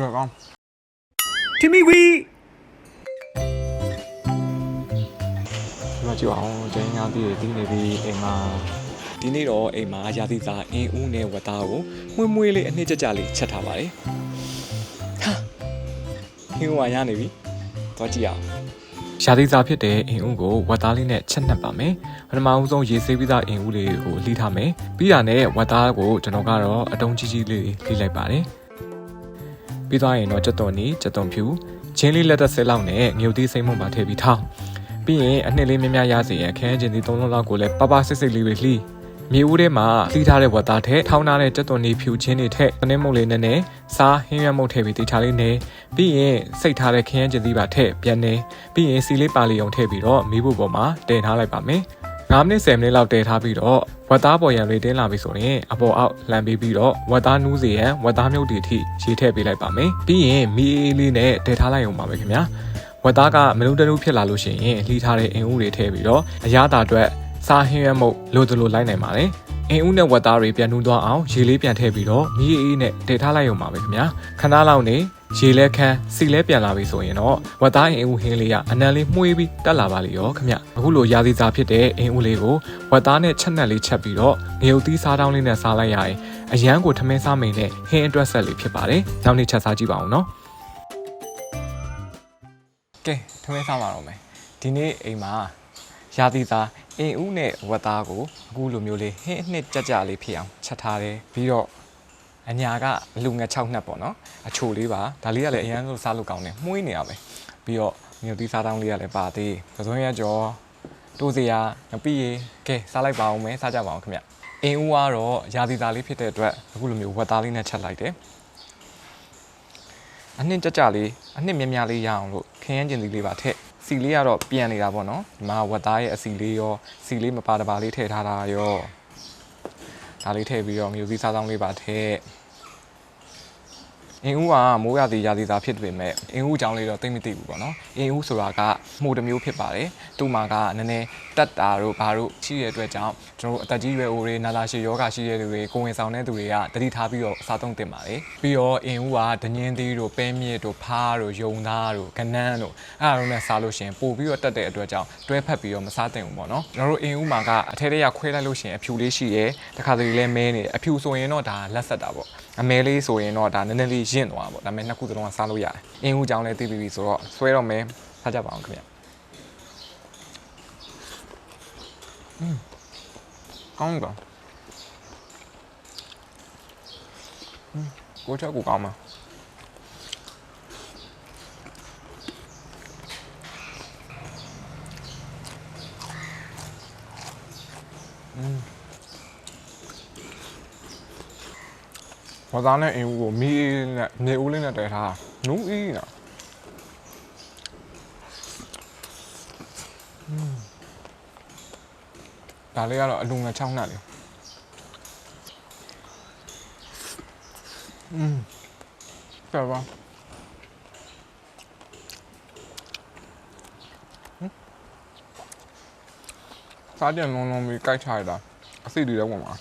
ရကောင်းတီမီဝီဒီမှာကြည့်အောင်ကျင်းညာပြီးတီးနေပြီးအိမ်မှာဒီနေ့တော့အိမ်မှာရာသီစာအင်းဦးနဲ့ဝတ်သားကိုမွေးမွေးလေးအနှစ်ကြကြလေးချက်ထားပါတယ်ဟာဟင်းဝါရနေပြီသွားကြည့်အောင်ရာသီစာဖြစ်တဲ့အင်းဦးကိုဝတ်သားလေးနဲ့ချက်နှက်ပါမယ်ပထမဦးဆုံးရေဆေးပြီးသားအင်းဦးလေးကိုလှီးထားမယ်ပြီးတာနဲ့ဝတ်သားကိုကျွန်တော်ကတော့အတုံးကြီးကြီးလေးလှီးလိုက်ပါတယ် ပြီးသွားရင်တော့ကြက်သွန်နီကြက်သွန်ဖြူချင်းလေးလက်သက်ဆဲလောက်နဲ့ငြုပ်သီးစိမ့်မုံပါထည့်ပြီးထောင်းပြီးရင်အနှစ်လေးများများရစေရန်ခန်းကျင်သီးသုံးလုံးလောက်ကိုလည်းပပစစ်စစ်လေးပဲလှီးမြေဦးထဲမှာလှီးထားတဲ့ဝတ်သားထက်ထောင်းထားတဲ့ကြက်သွန်လေးဖြူချင်းတွေထက်တနင်းမုတ်လေးနဲ့နဲ့စားဟင်းရွက်မုတ်ထည့်ပြီးတေချာလေးနဲ့ပြီးရင်စိတ်ထားတဲ့ခရမ်းကျင်သီးပါထည့်ပြန်နေပြီးရင်စီလေးပါလီအောင်ထည့်ပြီးတော့မီးဖို့ပေါ်မှာတည်ထားလိုက်ပါမယ် 9မိနစ်10မိနစ်လောက်တည်ထားပြီးတော့ဝတ်သားပေါ်ရံလေးတင်းလာပြီဆိုရင်အပေါ်အောက်လှန်ပေးပြီးတော့ဝတ်သားနူးစေရန်ဝတ်သားမြုပ်တွေအထိရေးထည့်ပေးလိုက်ပါမယ်ပြီးရင်မီးအေးလေးနဲ့တည်ထားလိုက်အောင်ပါပဲခင်ဗျာဝတ်သားကမနုတနုဖြစ်လာလို့ရှိရင်လှီးထားတဲ့အင်ဦးတွေထည့်ပြီးတော့အရသာအတွက်စားဟင်းရွက်မုတ်လိုသလိုလိုက်နိုင်ပါတယ်အင်းဦးနဲ့ဝက်သားတွေပြန်နှူးသွားအောင်ရေလေးပြန်ထည့်ပြီးတော့မီးအေးနဲ့တည်ထားလိုက်ရုံပါပဲခင်ဗျာခဏလောက်နေ ရေလဲခမ်းစီလဲပြန်လာပြီဆိုရင်တော့ဝက်သားအင်းဦးဟင်းလေးကအနံလေးမှုေးပြီးတက်လာပါလေရောခင်ဗျအခုလိုရာသီစာဖြစ်တဲ့အင်းဦးလေးကိုဝက်သားနဲ့ချက်နှက်လေးချက်ပြီးတော့ငရုတ်သီးစားတောင်းလေးနဲ့စားလိုက်ရရင်အရန်ကိုထမင်းစားမိန်နဲ့ဟင်းအတွက်ဆက်လေးဖြစ်ပါတယ်နောက်နေ့ချက်စားကြည့်ပါဦးနော်ကဲထမင်းစားပါတော့မယ်ဒီနေ့အိမ်မှာရာသီသားအင်ဦးနဲ့ဝက်သားကိုအခုလိုမျိုးလေးဟင်းအနှစ်ကြကြလေးဖြစ်အောင်ချက်ထားတယ်ပြီးတော့ အညာကလူငယ်6နှစ်ပေါ့နော်အချိုလေးပါဒါလေးကလည်းအရန်လို့စားလို့ကောင်းတယ်မှုေးနေရပဲပြီးတော့မြို့သီးစားတောင်းလေးကလည်းပါသေးသစွန်းရကြောတိုးစရာငပိရေကဲစားလိုက်ပါအောင်မယ်စားကြပါအောင်ခင်ဗျအင်ဦးကတော့ရာသီသားလေးဖြစ်တဲ့အတွက်အခုလိုမျိုးဝက်သားလေးနဲ့ချက်လိုက်တယ်အနှစ်ကြကြလေးအနှစ်မြများလေးရအောင်လို့ခင်းရမ်းကျင်သီးလေးပါထည့်စီလေးကတော့ပြန်နေတာပေါ့နော်ဒီမှာဝက်သားရဲ့အစီလေးရောစီလေးမပါတပါလေးထည့်ထားတာရော ဒါလေးထည့်ပြီးတော့မျိုးစည်းစားဆောင်လေးပါထည့် အင်းဦးကမိုးရသည်ရာသီသားဖြစ်ပေမဲ့အင်းဦးကြောင်းလေးတော့သိမ့်မသိဘူးပေါ့နော်အင်းဦးဆိုတာကမှုတစ်မျိုးဖြစ်ပါတယ်သူ့မှာကနည်းနည်းတက်တာတို့ဘာတို့ရှိတဲ့အတွက်ကြောင့်ကျွန်တော်တို့အသက်ကြီးရွယ်အိုတွေနာလာရှည်ယောဂရှိတဲ့လူတွေကိုယ်ဝင်ဆောင်တဲ့သူတွေကတတိထားပြီးတော့အစားသုံးတင်ပါတယ်ပြီးတော့အင်းဦးကဒညင်းသီးတို့ပဲမြစ်တို့ဖားတို့ယုံသားတို့ကနန်းတို့အဲ့ဒါတို့နဲ့စားလို့ရှရင်ပို့ပြီးတော့တက်တဲ့အတွက်ကြောင့်တွဲဖက်ပြီးတော့မစားသင့်ဘူးပေါ့နော်ကျွန်တော်တို့အင်းဦးမှာကအထဲထဲကခွဲလိုက်လို့ရှရင်အဖြူလေးရှိရဲတခါတလေလဲမဲနေတယ်အဖြူဆိုရင်တော့ဒါလက်ဆက်တာပေါ့အမဲလေးဆိုရင်တော့ဒါနည်းနည်းလေးရင့်သွားပါပေါ့ဒါပေမဲ့နှစ်ခုသလုံးကစားလို့ရတယ်အင်းဦးကြောင်းလဲသိပြီးပြီဆိုတော့ဆွဲတော့မဲစားကြပါအောင်ခင်ဗျอืมကောင်းတော့อืมကိုချက်ကိုကောင်းမှာอืม ဝသားနဲ့အင်ဦးကိုမီးနဲ့နေဦးလေးနဲ့တည်ထားနူးအီးနော်ဒါလေးကတော့အလူငယ်6နှစ်လေอืมတော်ပါစားကြံလုံးလုံးပြီးကြိုက်ချရတာအစိတွေတော့ဝင်ပါ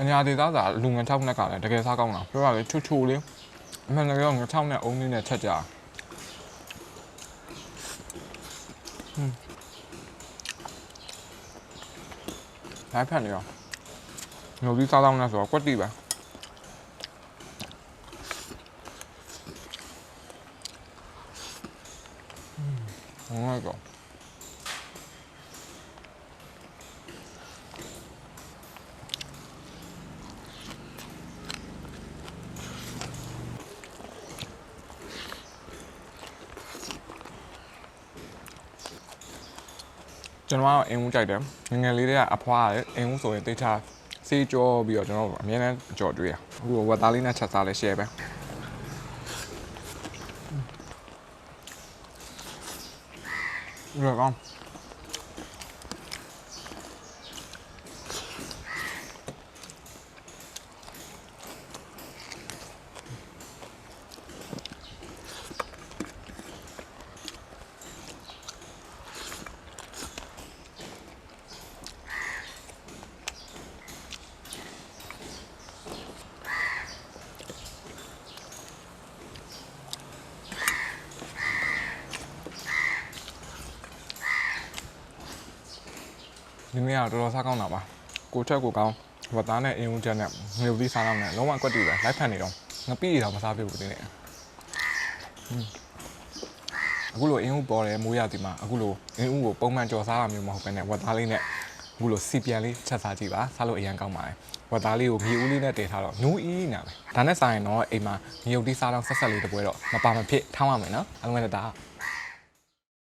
အညာဒေသစာလူငယ်6နှစ်ကလည်းတကယ်စားကောင်းတာပြောရလေချူချူလေးအမှန်တကယ်တော့ငါ6နဲ့အုံးလေးနဲ့ချက်ကြဟွန်းလိုက်ဖက်နေရောညိုပြီးစားကောင်းနေဆိုတော့ကွက်တိပဲဟွန်းဟောကော ကျွန်တော်ကအင်ဦးကြိုက်တယ်ငယ်ငယ်လေးတွေကအဖွားရတယ်အင်ဦးဆိုရင်တေချာစေးကြောပြီးတော့ကျွန်တော်အများနဲ့ကြော်တွေ့ရအခုဝက်သားလေးနဲ့ချက်စားလဲ share ပဲရကောင်း ဒီနေ့ကတော့တော်တော်စားကောင်းတာပါကိုချက်ကိုကောင်းဝတ်သားနဲ့အင်းဦးချက်နဲ့ငရုတ်သီးစားတော့နဲ့လုံးဝကွက်တူပဲလိုက်ဖက်နေတော့ငပိရတော့မစားပြဘူးဒီနေ့အခုလိုအင်းဦးပေါ်တယ်မိုးရသည်မှာအခုလိုအင်းဦးကိုပုံမှန်ကြော်စားတာမျိုးမဟုတ်ဘဲနဲ့ဝတ်သားလေးနဲ့အခုလိုစီပြန်လေးချက်စားကြည့်ပါစားလို့အရင်ကောင်းပါတယ်ဝတ်သားလေးကိုမြေဦးလေးနဲ့တည်ထားတော့နူးအီးနာပဲဒါနဲ့ဆိုင်ရင်တော့အိမ်မှာငရုတ်သီးစားတော့ဆက်ဆက်လေးတစ်ပွဲတော့မပါမဖြစ်ထောင်းရမယ်နော်အလုံးနဲ့ဒါ